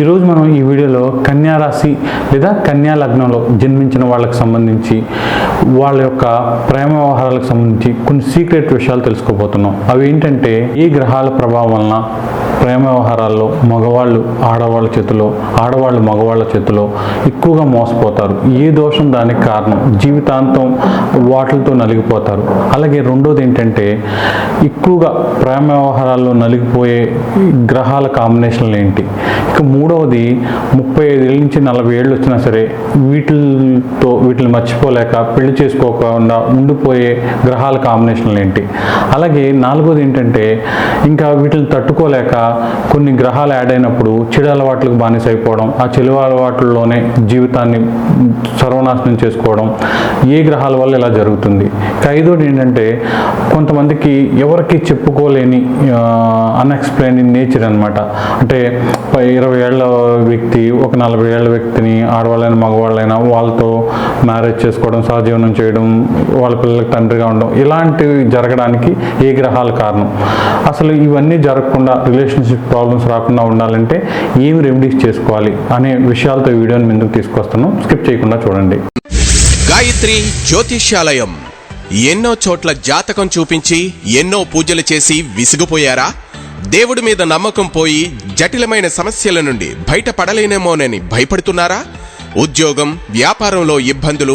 ఈరోజు మనం ఈ వీడియోలో కన్యా రాశి లేదా కన్యా లగ్నంలో జన్మించిన వాళ్ళకి సంబంధించి వాళ్ళ యొక్క ప్రేమ వ్యవహారాలకు సంబంధించి కొన్ని సీక్రెట్ విషయాలు తెలుసుకోబోతున్నాం. అవి ఏంటంటే ఈ గ్రహాల ప్రభావం వలన ప్రేమ వ్యవహారాల్లో మగవాళ్ళు ఆడవాళ్ళ చేతిలో ఆడవాళ్ళు మగవాళ్ళ చేతిలో ఎక్కువగా మోసపోతారు. ఏ దోషం దానికి కారణం? జీవితాంతం వాటిలతో నలిగిపోతారు. అలాగే రెండోది ఏంటంటే ఎక్కువగా ప్రేమ వ్యవహారాల్లో నలిగిపోయే గ్రహాల కాంబినేషన్లు ఏంటి? ఇక మూడవది ముప్పై ఐదేళ్ళ నుంచి నలభై ఏళ్ళు వచ్చినా సరే వీటితో వీటిని మర్చిపోలేక పెళ్ళి చేసుకోకుండా ఉండిపోయే గ్రహాల కాంబినేషన్లు ఏంటి? అలాగే నాలుగోది ఏంటంటే ఇంకా వీటిని తట్టుకోలేక కొన్ని గ్రహాలు యాడ్ అయినప్పుడు చెడు అలవాట్లకు బానిస అయిపోవడం ఆ చెడు అలవాట్లలోనే జీవితాన్ని సర్వనాశనం చేసుకోవడం ఏ గ్రహాల వల్ల ఇలా జరుగుతుంది. ఇక ఐదోది ఏంటంటే కొంతమందికి ఎవరికి చెప్పుకోలేని అన్ఎక్స్ప్లెయిన్ ఇన్ నేచర్ అనమాట అంటే ఇరవై ఏళ్ళ వ్యక్తి ఒక నలభై ఏళ్ళ వ్యక్తిని ఆడవాళ్ళైనా మగవాళ్ళైనా వాళ్ళతో మ్యారేజ్ చేసుకోవడం సహజీవనం చేయడం వాళ్ళ పిల్లలకి తండ్రిగా ఉండడం ఇలాంటివి జరగడానికి ఏ గ్రహాలు కారణం? అసలు ఇవన్నీ జరగకుండా రిలేషన్ రిలేషన్షిప్ ప్రాబ్లమ్స్ రాకుండా ఉండాలంటే ఏమి రెమెడీస్ చేసుకోవాలి అనే విషయాలతో వీడియోని ముందుకు తీసుకొస్తున్నాం. స్కిప్ చేయకుండా చూడండి. గాయత్రి జ్యోతిష్యాలయం. ఎన్నో చోట్ల జాతకం చూపించి ఎన్నో పూజలు చేసి విసిగిపోయారా? దేవుడి మీద నమ్మకం పోయి జటిలమైన సమస్యల నుండి బయటపడలేనేమోనని భయపడుతున్నారా? ఉద్యోగం వ్యాపారంలో ఇబ్బందులు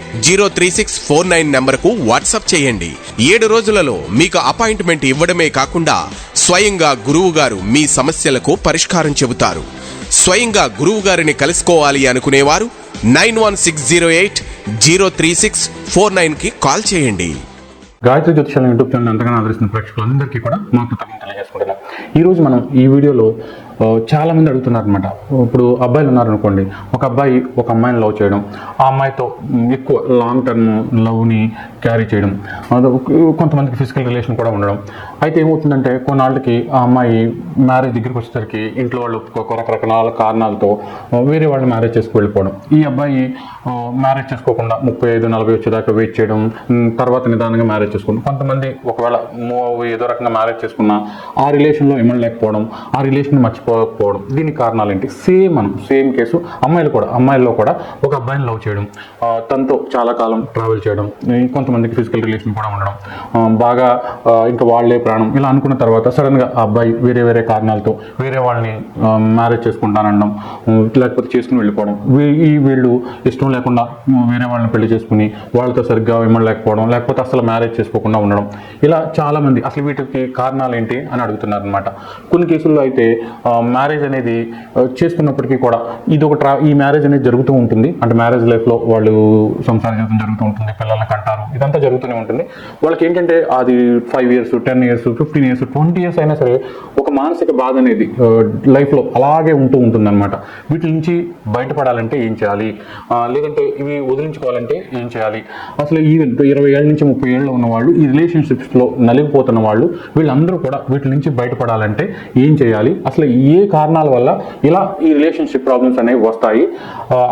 zero three six four nine నెంబర్కు వాట్సాప్ చేయండి. ఏడు రోజులలో మీకు అపాయింట్మెంట్ ఇవ్వడమే కాకుండా స్వయంగా గురువు గారు మీ సమస్యలకు పరిష్కారం చెబుతారు. స్వయంగా గురువు గారిని కలుసుకోవాలి అనుకునేవారు nine one six zero eight zero three six four నైన్కి కాల్ చేయండి. గాయత్రి జ్యోతిషాల యూట్యూబ్ ఛానల్ ఎంతగానో ఆదరిస్తున్న ప్రేక్షకులందరికీ కూడా మా కృతజ్ఞతలు తెలియజేసుకుంటున్నాం ఈరోజు మనం ఈ వీడియోలో చాలామంది చాలా మంది అడుగుతున్నారు అనమాట ఇప్పుడు అబ్బాయిలు ఉన్నారనుకోండి ఒక అబ్బాయి ఒక అమ్మాయిని లవ్ చేయడం ఆ అమ్మాయితో ఎక్కువ లాంగ్ టర్మ్ లవ్ని క్యారీ చేయడం కొంతమందికి ఫిజికల్ రిలేషన్ కూడా ఉండడం అయితే ఏమవుతుందంటే కొన్నాళ్ళకి ఆ అమ్మాయి మ్యారేజ్ దగ్గరికి వచ్చేసరికి ఇంట్లో వాళ్ళు ఒప్పుకోక రకరకాల కారణాలతో వేరే వాళ్ళు మ్యారేజ్ చేసుకు వెళ్ళిపోవడం ఈ అబ్బాయి మ్యారేజ్ చేసుకోకుండా ముప్పై ఐదు నలభై వచ్చేదాకా వెయిట్ చేయడం తర్వాత నిదానంగా మ్యారేజ్ చేసుకోవడం కొంతమంది ఒకవేళ ఏదో రకంగా మ్యారేజ్ చేసుకున్నా ఆ రిలేషన్లో ఇమ్మడలేకపోవడం ఆ రిలేషన్ మర్చిపోకపోవడం దీనికి కారణాలు ఏంటి సేమ్ మనం సేమ్ కేసు అమ్మాయిలు కూడా అమ్మాయిల్లో కూడా ఒక అబ్బాయిని లవ్ చేయడం తనతో చాలా కాలం ట్రావెల్ చేయడం కొంతమందికి ఫిజికల్ రిలేషన్ కూడా ఉండడం బాగా ఇంకా వాళ్ళే ప్రాణం ఇలా అనుకున్న తర్వాత సడన్గా ఆ అబ్బాయి వేరే వేరే కారణాలతో వేరే వాళ్ళని మ్యారేజ్ చేసుకుంటానడం లేకపోతే చేసుకుని వెళ్ళిపోవడం. ఈ వీళ్ళు ఇష్టం లేకుండా వేరే వాళ్ళని పెళ్ళి చేసుకుని వాళ్ళతో సరిగ్గా ఇమ్మడలేకపోవడం లేకపోతే అసలు మ్యారేజ్ చేసుకోకుండా ఉండడం. ఇలా చాలా మంది అసలు వీటికి కారణాలు ఏంటి అని అడుగుతున్నారు అనమాట కొన్ని కేసుల్లో అయితే మ్యారేజ్ అనేది చేసుకున్నప్పటికీ కూడా ఇది ఒక ట్రా ఈ మ్యారేజ్ అనేది జరుగుతూ ఉంటుంది. అంటే మ్యారేజ్ లైఫ్లో వాళ్ళు సంసార జీవితం జరుగుతూ ఉంటుంది పిల్లల్ని అంటారు ఇదంతా జరుగుతూనే ఉంటుంది. వాళ్ళకి ఏంటంటే అది five years ten years fifteen years twenty years అయినా సరే ఒక మానసిక బాధ అనేది లైఫ్లో అలాగే ఉంటూ ఉంటుందన్నమాట. వీటి నుంచి బయటపడాలంటే ఏం చేయాలి? లేదంటే ఇవి వదిలించుకోవాలంటే ఏం చేయాలి? అసలు ఈ ఇరవై ఏళ్ళ నుంచి ముప్పై ఏళ్ళు ఉన్న వాళ్ళు ఈ రిలేషన్షిప్స్లో నలిగిపోతున్న వాళ్ళు వీళ్ళందరూ కూడా వీటి నుంచి బయటపడాలంటే ఏం చేయాలి? అసలు ఏ కారణాల వల్ల ఇలా ఈ రిలేషన్షిప్ ప్రాబ్లమ్స్ అనేవి వస్తాయి?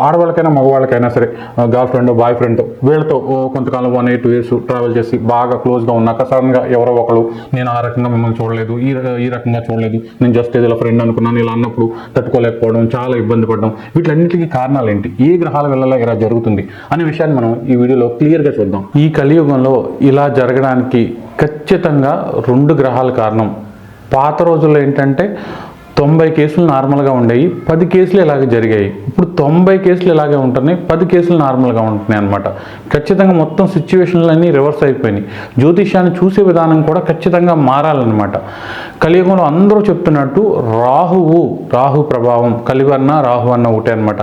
ఆడవాళ్ళకైనా మగవాళ్ళకైనా సరే గర్ల్ ఫ్రెండ్ బాయ్ ఫ్రెండ్ వీళ్ళతో కొంతకాలం వన్ ఎయిట్ ఇయర్స్ ట్రావెల్ చేసి బాగా క్లోజ్గా ఉన్నాక సడన్గా ఎవరో ఒకరు నేను ఆ రకంగా మిమ్మల్ని చూడలేదు ఈ ఈ రకంగా చూడలేదు. నేను జస్ట్ ఏదో ఫ్రెండ్ అనుకున్నాను ఇలా అన్నప్పుడు తట్టుకోలేకపోవడం చాలా ఇబ్బంది పడడం. వీటిలన్నిటికీ కారణాలు ఏంటి? ఏ గ్రహాల వల్ల ఇలా జరుగుతుంది? అనే విషయాన్ని మనం ఈ వీడియోలో క్లియర్గా చూద్దాం. ఈ కలియుగంలో ఇలా జరగడానికి ఖచ్చితంగా రెండు గ్రహాల కారణం. పాత రోజుల్లో ఏంటంటే తొంభై కేసులు నార్మల్గా ఉండేవి పది కేసులు ఇలాగే జరిగాయి. ఇప్పుడు తొంభై కేసులు ఇలాగే ఉంటున్నాయి. పది కేసులు నార్మల్గా ఉంటున్నాయి అనమాట ఖచ్చితంగా మొత్తం సిచ్యువేషన్లు అన్నీ రివర్స్ అయిపోయినాయి. జ్యోతిష్యాన్ని చూసే విధానం కూడా ఖచ్చితంగా మారాలన్నమాట. కలియుగంలో అందరూ చెప్తున్నట్టు రాహువు రాహు ప్రభావం కలివర్ణ రాహు అన్న ఒకటే అనమాట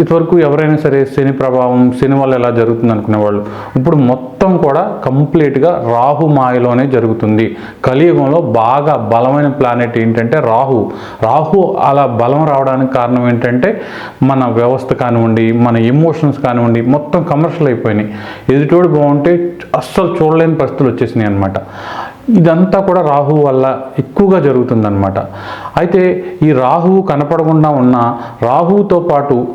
ఇదివరకు ఎవరైనా సరే శని ప్రభావం శని వల్ల ఎలా జరుగుతుంది అనుకునేవాళ్ళు ఇప్పుడు మొత్తం కూడా కంప్లీట్గా రాహు మాయలోనే జరుగుతుంది. కలియుగంలో బాగా బలమైన ప్లానెట్ ఏంటంటే రాహు. రాహు అలా బలం రావడానికి కారణం ఏంటంటే మన వ్యవస్థ కానివ్వండి మన ఎమోషన్స్ కానివ్వండి మొత్తం కమర్షియల్ అయిపోయినాయి. ఎదుటోడు బాగుంటే అస్సలు చూడలేని పరిస్థితులు వచ్చేసినాయి అనమాట ఇదంతా కూడా రాహువు వల్ల ఎక్కువగా జరుగుతుందన్నమాట. అయితే ఈ రాహువు కనపడకుండా ఉన్న రాహువుతో పాటు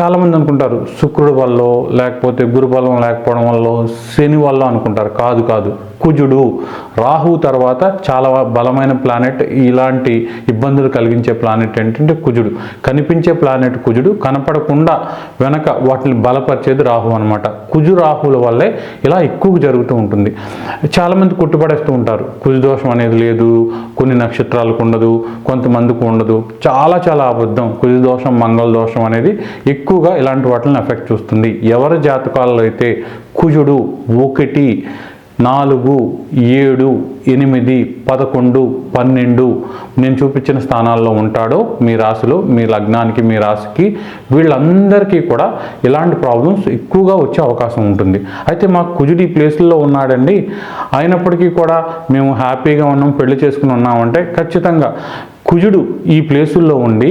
చాలామంది అనుకుంటారు శుక్రుడు వల్ల లేకపోతే గురుబలం లేకపోవడం వల్ల శని వల్ల అనుకుంటారు. కాదు కాదు. కుజుడు రాహు తర్వాత చాలా బలమైన ప్లానెట్ ఇలాంటి ఇబ్బందులు కలిగించే ప్లానెట్ ఏంటంటే కుజుడు. కనిపించే ప్లానెట్ కుజుడు కనపడకుండా వెనక వాటిని బలపరిచేది రాహు అనమాట కుజు రాహుల వల్లే ఇలా ఎక్కువ జరుగుతూ ఉంటుంది. చాలామంది కుట్టుపడేస్తూ ఉంటారు. కుజు దోషం అనేది లేదు కొన్ని నక్షత్రాలకు ఉండదు కొంతమందికి ఉండదు. చాలా చాలా అబద్ధం. కుజు దోషం మంగళ దోషం అనేది ఎక్కువగా ఇలాంటి వాటిని ఎఫెక్ట్ చూస్తుంది. ఎవరి జాతకాలలో అయితే కుజుడు ఒకటి నాలుగు ఏడు ఎనిమిది పదకొండు పన్నెండు నేను చూపించిన స్థానాల్లో ఉంటాడో మీ రాశిలో మీ లగ్నానికి మీ రాశికి వీళ్ళందరికీ కూడా ఇలాంటి ప్రాబ్లమ్స్ ఎక్కువగా వచ్చే అవకాశం ఉంటుంది. అయితే మాకు కుజుడు ఈ ప్లేస్లో ఉన్నాడండి. అయినప్పటికీ కూడా మేము హ్యాపీగా ఉన్నాం పెళ్ళి చేసుకుని ఉన్నామంటే ఖచ్చితంగా కుజుడు ఈ ప్లేసుల్లో ఉండి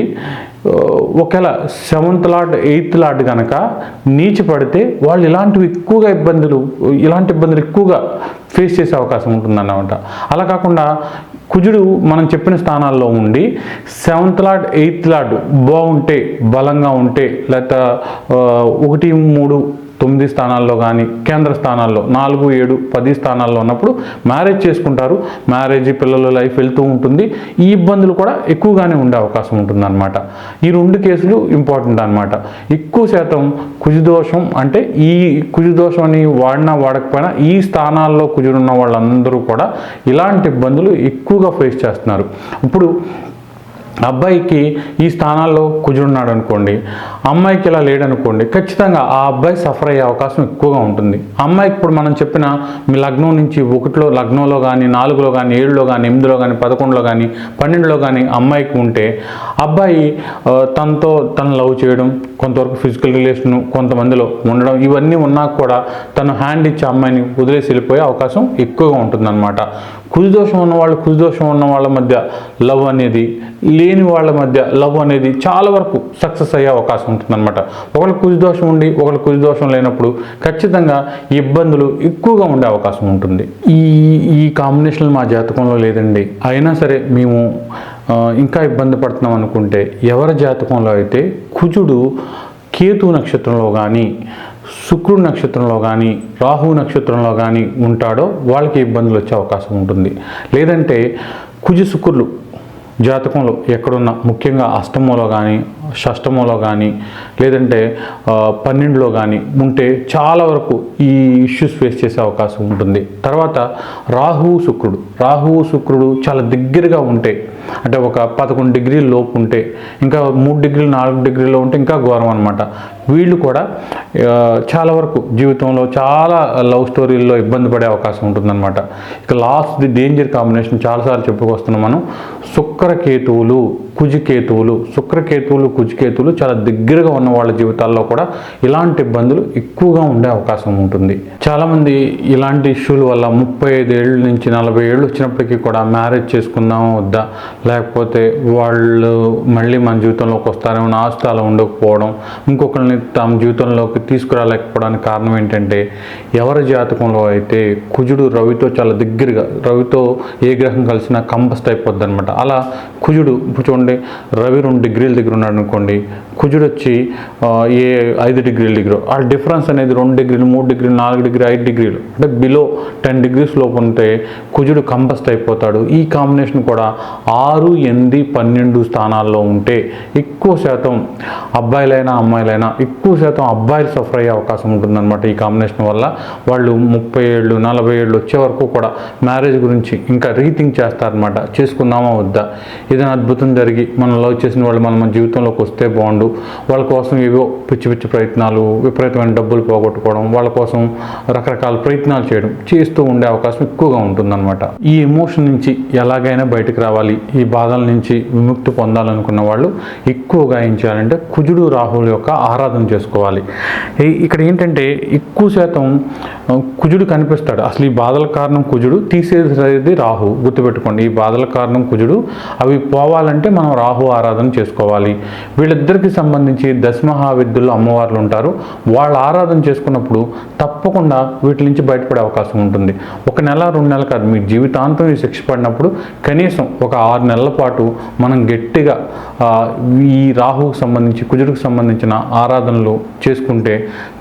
ఒకవేళ సెవెంత్ లాట్ ఎయిత్ లాట్ కనుక నీచి పడితే వాళ్ళు ఇలాంటివి ఎక్కువగా ఇబ్బందులు ఇలాంటి ఇబ్బందులు ఎక్కువగా ఫేస్ చేసే అవకాశం ఉంటుందన్నమాట. అలా కాకుండా కుజుడు మనం చెప్పిన స్థానాల్లో ఉండి సెవెంత్ లాట్ ఎయిత్ లాడ్ బాగుంటే బలంగా ఉంటే లేకపోతే ఒకటి మూడు తొమ్మిది స్థానాల్లో కానీ కేంద్ర స్థానాల్లో నాలుగు ఏడు పది స్థానాల్లో ఉన్నప్పుడు మ్యారేజ్ చేసుకుంటారు. మ్యారేజ్ పిల్లల లైఫ్ వెళ్తూ ఉంటుంది. ఈ ఇబ్బందులు కూడా ఎక్కువగానే ఉండే అవకాశం ఉంటుందన్నమాట. ఈ రెండు కేసులు ఇంపార్టెంట్ అన్నమాట. ఎక్కువ శాతం కుజుదోషం అంటే ఈ కుజుదోషం అని వాడినా వాడకపోయినా ఈ స్థానాల్లో కుజుడున్న వాళ్ళందరూ కూడా ఇలాంటి ఇబ్బందులు ఎక్కువగా ఫేస్ చేస్తున్నారు. ఇప్పుడు అబ్బాయికి ఈ స్థానాల్లో కుజుడున్నాడు అనుకోండి అమ్మాయికి ఇలా లేడనుకోండి ఖచ్చితంగా ఆ అబ్బాయి సఫర్ అయ్యే అవకాశం ఎక్కువగా ఉంటుంది. అమ్మాయికి ఇప్పుడు మనం చెప్పిన మీ లగ్నం నుంచి ఒకటిలో లగ్నంలో కానీ నాలుగులో కానీ ఏడులో కానీ ఎనిమిదిలో కానీ పదకొండులో కానీ పన్నెండులో కానీ అమ్మాయికి ఉంటే అబ్బాయి తనతో తను లవ్ చేయడం కొంతవరకు ఫిజికల్ రిలేషన్ కొంతమందిలో ఉండడం ఇవన్నీ ఉన్నా కూడా తను హ్యాండ్ ఇచ్చే అమ్మాయిని వదిలేసి వెళ్ళిపోయే అవకాశం ఎక్కువగా ఉంటుందన్నమాట. కుజదోషం ఉన్న వాళ్ళు కుజదోషం ఉన్న వాళ్ళ మధ్య లవ్ అనేది లేని వాళ్ళ మధ్య లవ్ అనేది చాలా వరకు సక్సెస్ అయ్యే అవకాశం ఉంటుందన్నమాట. ఒకళ్ళు కుజదోషం ఉండి ఒకళ్ళు కుజదోషం లేనప్పుడు ఖచ్చితంగా ఇబ్బందులు ఎక్కువగా ఉండే అవకాశం ఉంటుంది. ఈ ఈ కాంబినేషన్ మా జాతకంలో లేదండి. అయినా సరే మేము ఇంకా ఇబ్బంది పడుతున్నాం అనుకుంటే ఎవరి జాతకంలో అయితే కుజుడు కేతు నక్షత్రంలో కానీ శుక్రుడు నక్షత్రంలో కానీ రాహు నక్షత్రంలో కానీ ఉంటాడో వాళ్ళకి ఇబ్బందులు వచ్చే అవకాశం ఉంటుంది. లేదంటే కుజు శుక్రులు జాతకంలో ఎక్కడున్న ముఖ్యంగా అష్టమంలో కానీ షష్టమంలో కానీ లేదంటే పన్నెండులో కానీ ఉంటే చాలా వరకు ఈ ఇష్యూస్ ఫేస్ చేసే అవకాశం ఉంటుంది. తర్వాత రాహువు శుక్రుడు. రాహువు శుక్రుడు చాలా దగ్గరగా ఉంటే అంటే ఒక పదకొండు డిగ్రీల లోపు ఉంటే ఇంకా మూడు డిగ్రీలు నాలుగు డిగ్రీలో ఉంటే ఇంకా ఘోరం అనమాట వీళ్ళు కూడా చాలా వరకు జీవితంలో చాలా లవ్ స్టోరీల్లో ఇబ్బంది పడే అవకాశం ఉంటుందన్నమాట. ఇక లాస్ట్ ది డేంజర్ కాంబినేషన్ చాలాసార్లు చెప్పుకొస్తున్నాం మనం. శుక్రకేతువులు కుజికేతువులు శుక్రకేతువులు కుజికేతువులు చాలా దగ్గరగా ఉన్న వాళ్ళ జీవితాల్లో కూడా ఇలాంటి ఇబ్బందులు ఎక్కువగా ఉండే అవకాశం ఉంటుంది. చాలామంది ఇలాంటి ఇష్యూల వల్ల ముప్పై ఐదు ఏళ్ళ నుంచి నలభై ఏళ్ళు వచ్చినప్పటికీ కూడా మ్యారేజ్ చేసుకుందామా వద్దా? లేకపోతే వాళ్ళు మళ్ళీ మన జీవితంలోకి వస్తారేమో నా ఉండకపోవడం ఇంకొకరిని తమ జీవితంలోకి తీసుకురాలేకపోవడానికి కారణం ఏంటంటే ఎవరి జాతకంలో అయితే కుజుడు రవితో చాలా దగ్గరగా రవితో ఏ గ్రహం కలిసినా కంబస్ట్ అయిపోద్ది అనమాట అలా కుజుడు ఇప్పుడు చూడండి రవి రెండు డిగ్రీల దగ్గర ఉన్నాడు అనుకోండి కుజుడు వచ్చి ఏ ఐదు డిగ్రీల డిగ్రీ ఆ డిఫరెన్స్ అనేది రెండు డిగ్రీలు మూడు డిగ్రీలు నాలుగు డిగ్రీ ఐదు డిగ్రీలు అంటే బిలో టెన్ డిగ్రీస్ లోపు ఉంటే కుజుడు కంబస్ట్ అయిపోతాడు. ఈ కాంబినేషన్ కూడా ఆరు ఎనిమిది పన్నెండు స్థానాల్లో ఉంటే ఎక్కువ శాతం అబ్బాయిలైనా అమ్మాయిలైనా ఎక్కువ శాతం అబ్బాయిలు సఫర్ అయ్యే అవకాశం ఉంటుందన్నమాట ఈ కాంబినేషన్ వల్ల. వాళ్ళు ముప్పై ఏళ్ళు నలభై ఏళ్ళు వచ్చే వరకు కూడా మ్యారేజ్ గురించి ఇంకా రీథింక్ చేస్తారనమాట చేసుకుందామా వద్దా? ఏదైనా అద్భుతం జరిగి మనం లవ్ చేసిన వాళ్ళు మన మన జీవితంలోకి వస్తే బాగుండు. వాళ్ళ కోసం ఏవో పిచ్చి పిచ్చి ప్రయత్నాలు విపరీతమైన డబ్బులు పోగొట్టుకోవడం వాళ్ళ కోసం రకరకాల ప్రయత్నాలు చేయడం చేస్తూ ఉండే అవకాశం ఎక్కువగా ఉంటుందన్నమాట. ఈ ఎమోషన్ నుంచి ఎలాగైనా బయటకు రావాలి. ఈ బాధల నుంచి విముక్తి పొందాలనుకున్న వాళ్ళు ఎక్కువగా ఏం చేయాలంటే కుజుడు రాహుల యొక్క ఆరాధన చేసుకోవాలి. ఇక్కడ ఏంటంటే ఎక్కువ శాతం కుజుడు కనిపిస్తాడు. అసలు ఈ బాధల కారణం కుజుడు తీసేది రాహు. గుర్తుపెట్టుకోండి ఈ బాధల కారణం కుజుడు. అవి పోవాలంటే మనం రాహు ఆరాధన చేసుకోవాలి. వీళ్ళిద్దరికి సంబంధించి దశమహావిద్యుల్లో అమ్మవార్లు ఉంటారు. వాళ్ళ ఆరాధన చేసుకున్నప్పుడు తప్పకుండా వీటి నుంచి బయటపడే అవకాశం ఉంటుంది. ఒక నెల రెండు నెలలు కాదు మీ జీవితాంతం ఈ శిక్ష పడినప్పుడు కనీసం ఒక ఆరు నెలల పాటు మనం గట్టిగా ఈ రాహుకు సంబంధించి కుజుడికి సంబంధించిన ఆరాధనలు చేసుకుంటే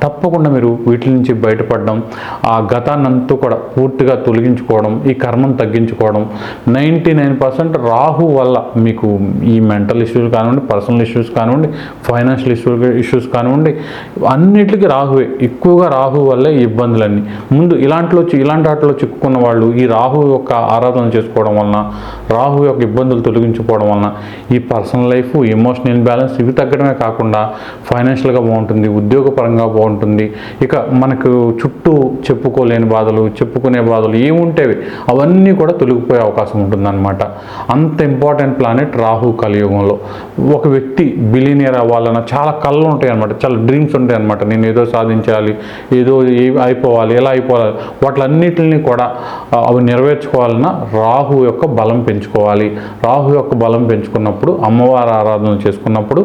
తప్పకుండా మీరు వీటి నుంచి బయటపడడం ఆ గతాన్నంతా కూడా పూర్తిగా తొలగించుకోవడం ఈ కర్మను తగ్గించుకోవడం నైంటీ నైన్ పర్సెంట్ రాహు వల్ల మీకు ఈ మెంటల్ ఇష్యూస్ కానివ్వండి పర్సనల్ ఇష్యూస్ కానివ్వండి ఫైనాన్షియల్ ఇష్యూ ఇష్యూస్ కానివ్వండి అన్నిటికీ రాహువే. ఎక్కువగా రాహు వల్లే ఇబ్బందులన్నీ. ముందు ఇలాంటిలో ఇలాంటి వాటిలో చిక్కుకున్న వాళ్ళు ఈ రాహు యొక్క ఆరాధన చేసుకోవడం వలన రాహు యొక్క ఇబ్బందులు తొలగించుకోవడం వలన ఈ పర్సనల్ లైఫ్ ఎమోషనల్ బ్యాలెన్స్ ఇవి తగ్గడమే కాకుండా ఫైనాన్షియల్గా బాగుంటుంది ఉద్యోగపరంగా బాగుంటుంది. ఇక మనకు చుట్టూ చెప్పుకోలేని బాధలు చెప్పుకునే బాధలు ఏముంటేవి అవన్నీ కూడా తొలగిపోయే అవకాశం ఉంటుందన్నమాట. అంత ఇంపార్టెంట్ ప్లానెట్ రాహు కలియుగంలో. ఒక వ్యక్తి బిలీనియర్ అవ్వాలన్న చాలా కళ్ళు ఉంటాయి అనమాట చాలా డ్రీమ్స్ ఉంటాయి అనమాట నేను ఏదో సాధించాలి ఏదో ఏ- అయిపోవాలి ఎలా అయిపోవాలి. వాటిలన్నిటిని కూడా అవి నెరవేర్చుకోవాలన్నా రాహు యొక్క బలం పెంచుకోవాలి. రాహు యొక్క బలం పెంచుకున్నప్పుడు అమ్మవారి ఆరాధన చేసుకున్నప్పుడు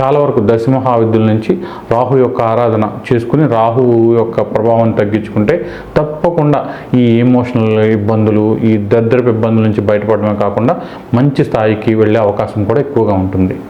చాలా వరకు దశమహావిద్యుల నుంచి రాహు యొక్క ఆరాధన చేసుకుని రాహు యొక్క ప్రభావం తగ్గించుకుంటే తప్పకుండా ఈ ఎమోషనల్ ఇబ్బందులు ఈ దద్దరపు ఇబ్బందుల నుంచి బయటపడమే కాకుండా మంచి స్థాయికి వెళ్ళే అవకాశం కూడా ఎక్కువగా ఉంటుంది.